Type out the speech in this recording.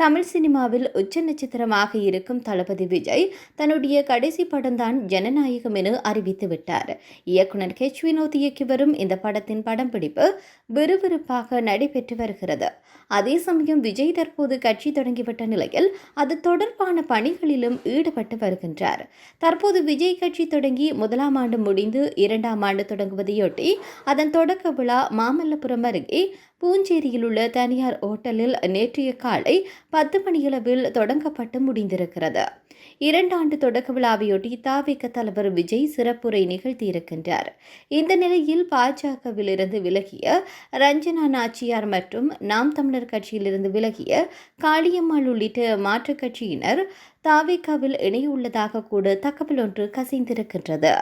தமிழ் சினிமாவில் உச்ச நட்சத்திரமாக இருக்கும் தளபதி விஜய் தன்னுடைய கடைசி படம்தான் ஜனநாயகம் என அறிவித்து விட்டார். இயக்குனர் கெச் வினோத் இயக்கி வரும் இந்த படத்தின் படப்பிடிப்பு விறுவிறுப்பாக நடைபெற்று வருகிறது. அதே சமயம் விஜய் தற்போது கட்சி தொடங்கிவிட்ட நிலையில் அது தொடர்பான பணிகளிலும் ஈடுபட்டு வருகின்றார். தற்போது விஜய் கட்சி தொடங்கி முதலாம் ஆண்டு முடிந்து இரண்டாம் ஆண்டு தொடங்குவதையொட்டி அதன் தொடக்க விழா மாமல்லபுரம் அருகே பூஞ்சேரியில் உள்ள தனியார் ஓட்டலில் நேற்றைய காலை பத்து மணியளவில் தொடங்கப்பட்டு முடிந்திருக்கிறது. இரண்டாண்டு தொடக்க விழாவையொட்டி தாவிக தலைவர் விஜய் சிறப்புரை நிகழ்த்தியிருக்கின்றார். இந்த நிலையில் பாஜகவிலிருந்து விலகிய ரஞ்சனா நாச்சியார் மற்றும் நாம் தமிழர் கட்சியிலிருந்து விலகிய காளியம்மாள் உள்ளிட்ட மாற்றுக் கட்சியினர் தாவிகாவில் இணையுள்ளதாக கூட தகவல் ஒன்று கசிந்திருக்கின்றது.